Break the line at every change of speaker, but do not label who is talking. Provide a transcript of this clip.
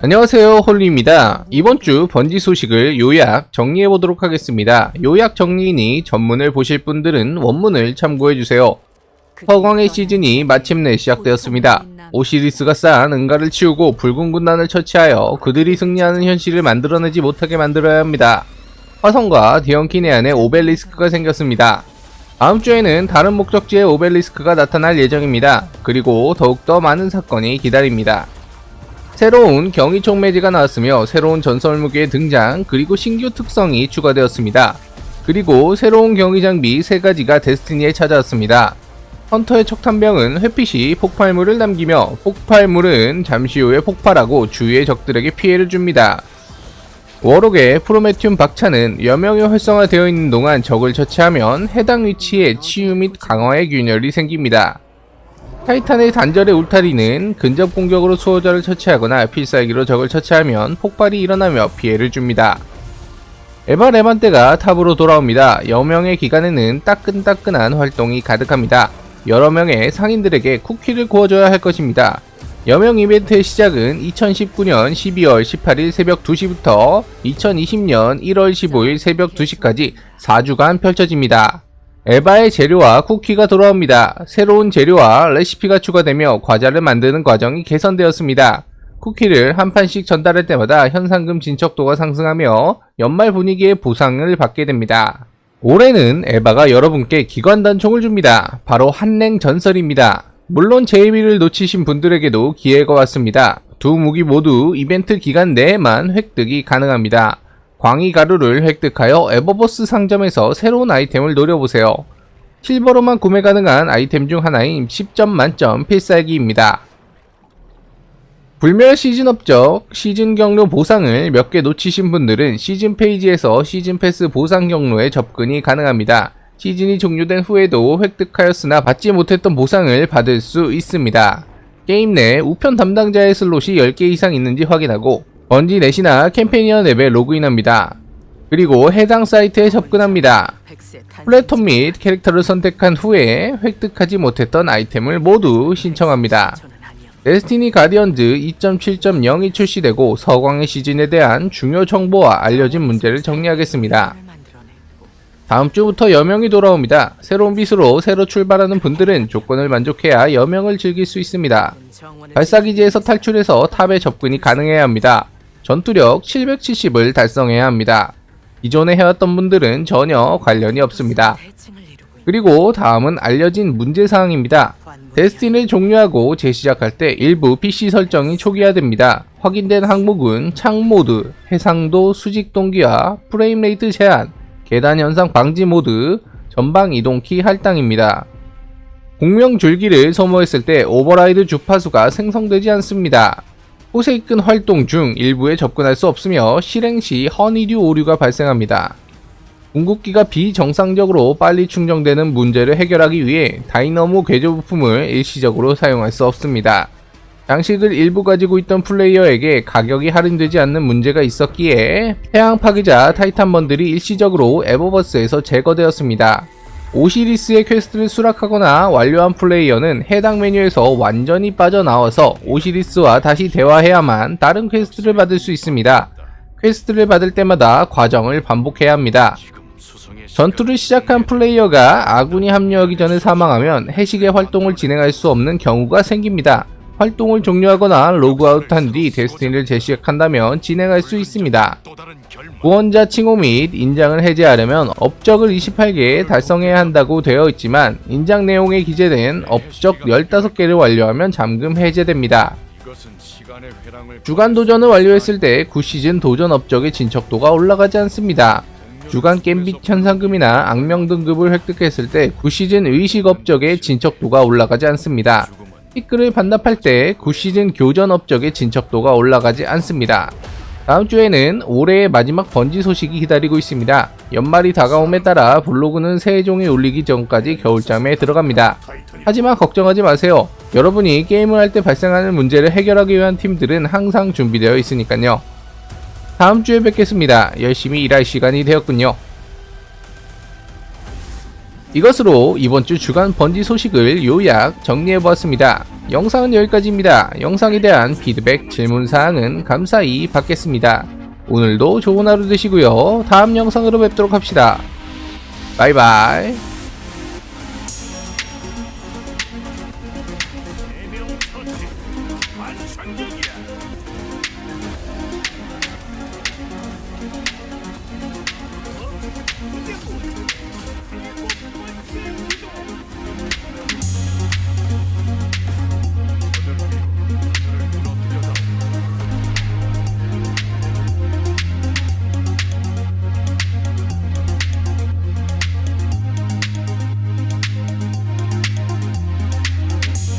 안녕하세요 홀리입니다. 이번 주 번지 소식을 요약 정리해 보도록 하겠습니다. 요약 정리니 전문을 보실 분들은 원문을 참고해 주세요. 서광의 시즌이 마침내 시작되었습니다. 오시리스가 쌓은 은가를 치우고 붉은 군단을 처치하여 그들이 승리하는 현실을 만들어내지 못하게 만들어야 합니다. 화성과 디언키네안에 오벨리스크가 생겼습니다. 다음 주에는 다른 목적지에 오벨리스크가 나타날 예정입니다. 그리고 더욱더 많은 사건이 기다립니다. 새로운 경이총 매지가 나왔으며 새로운 전설 무기의 등장 그리고 신규 특성이 추가되었습니다. 그리고 새로운 경이 장비 3가지가 데스티니에 찾아왔습니다. 헌터의 척탄병은 회핏이 폭발물을 남기며 폭발물은 잠시 후에 폭발하고 주위의 적들에게 피해를 줍니다. 워록의 프로메튬 박차는 여명이 활성화되어 있는 동안 적을 처치하면 해당 위치에 치유 및 강화의 균열이 생깁니다. 타이탄의 단절의 울타리는 근접 공격으로 수호자를 처치하거나 필살기로 적을 처치하면 폭발이 일어나며 피해를 줍니다. 에바 레반떼가 탑으로 돌아옵니다. 여명의 기간에는 따끈따끈한 활동이 가득합니다. 여러 명의 상인들에게 쿠키를 구워줘야 할 것입니다. 여명 이벤트의 시작은 2019년 12월 18일 새벽 2시부터 2020년 1월 15일 새벽 2시까지 4주간 펼쳐집니다. 에바의 재료와 쿠키가 돌아옵니다. 새로운 재료와 레시피가 추가되며 과자를 만드는 과정이 개선되었습니다. 쿠키를 한 판씩 전달할 때마다 현상금 진척도가 상승하며 연말 분위기의 보상을 받게 됩니다. 올해는 에바가 여러분께 기관단총을 줍니다. 바로 한랭 전설입니다. 물론 제이비를 놓치신 분들에게도 기회가 왔습니다. 두 무기 모두 이벤트 기간 내에만 획득이 가능합니다. 광희 가루를 획득하여 에버버스 상점에서 새로운 아이템을 노려보세요. 실버로만 구매 가능한 아이템 중 하나인 10점 만점 필살기입니다. 불멸 시즌 업적, 시즌 경로 보상을 몇 개 놓치신 분들은 시즌 페이지에서 시즌 패스 보상 경로에 접근이 가능합니다. 시즌이 종료된 후에도 획득하였으나 받지 못했던 보상을 받을 수 있습니다. 게임 내 우편 담당자의 슬롯이 10개 이상 있는지 확인하고 번지 넷이나 캠페니언 앱에 로그인합니다. 그리고 해당 사이트에 접근합니다. 플랫폼 및 캐릭터를 선택한 후에 획득하지 못했던 아이템을 모두 신청합니다. 데스티니 가디언즈 2.7.0이 출시되고 서광의 시즌에 대한 중요 정보와 알려진 문제를 정리하겠습니다. 다음 주부터 여명이 돌아옵니다. 새로운 빛으로 새로 출발하는 분들은 조건을 만족해야 여명을 즐길 수 있습니다. 발사기지에서 탈출해서 탑에 접근이 가능해야 합니다. 전투력 770을 달성해야 합니다. 기존에 해왔던 분들은 전혀 관련이 없습니다. 그리고 다음은 알려진 문제사항입니다. 데스티니를 종료하고 재시작할 때 일부 PC 설정이 초기화됩니다. 확인된 항목은 창 모드, 해상도 수직 동기화, 프레임 레이트 제한, 계단 현상 방지 모드, 전방 이동키 할당입니다. 공명 줄기를 소모했을 때 오버라이드 주파수가 생성되지 않습니다. 포세이큰 활동 중 일부에 접근할 수 없으며 실행 시 허니류 오류가 발생합니다. 궁극기가 비정상적으로 빨리 충전되는 문제를 해결하기 위해 다이너모 궤조 부품을 일시적으로 사용할 수 없습니다. 장식을 일부 가지고 있던 플레이어에게 가격이 할인되지 않는 문제가 있었기에 태양 파괴자 타이탄 번들이 일시적으로 에버버스에서 제거되었습니다. 오시리스의 퀘스트를 수락하거나 완료한 플레이어는 해당 메뉴에서 완전히 빠져나와서 오시리스와 다시 대화해야만 다른 퀘스트를 받을 수 있습니다. 퀘스트를 받을 때마다 과정을 반복해야 합니다. 전투를 시작한 플레이어가 아군이 합류하기 전에 사망하면 해식의 활동을 진행할 수 없는 경우가 생깁니다. 활동을 종료하거나 로그아웃한 뒤 데스티니를 재시작한다면 진행할 수 있습니다. 구원자 칭호 및 인장을 해제하려면 업적을 28개 달성해야 한다고 되어 있지만 인장 내용에 기재된 업적 15개를 완료하면 잠금 해제됩니다. 주간 도전을 완료했을 때 9시즌 도전 업적의 진척도가 올라가지 않습니다. 주간 겜빗 현상금이나 악명 등급을 획득했을 때 9시즌 의식 업적의 진척도가 올라가지 않습니다. 티끌을 반납할 때 9시즌 교전 업적의 진척도가 올라가지 않습니다. 다음 주에는 올해의 마지막 번지 소식이 기다리고 있습니다. 연말이 다가옴에 따라 블로그는 새해 종이 올리기 전까지 겨울잠에 들어갑니다. 하지만 걱정하지 마세요. 여러분이 게임을 할 때 발생하는 문제를 해결하기 위한 팀들은 항상 준비되어 있으니까요. 다음 주에 뵙겠습니다. 열심히 일할 시간이 되었군요. 이것으로 이번 주 주간 번지 소식을 요약 정리해보았습니다. 영상은 여기까지입니다. 영상에 대한 피드백, 질문사항은 감사히 받겠습니다. 오늘도 좋은 하루 되시고요. 다음 영상으로 뵙도록 합시다. 바이바이.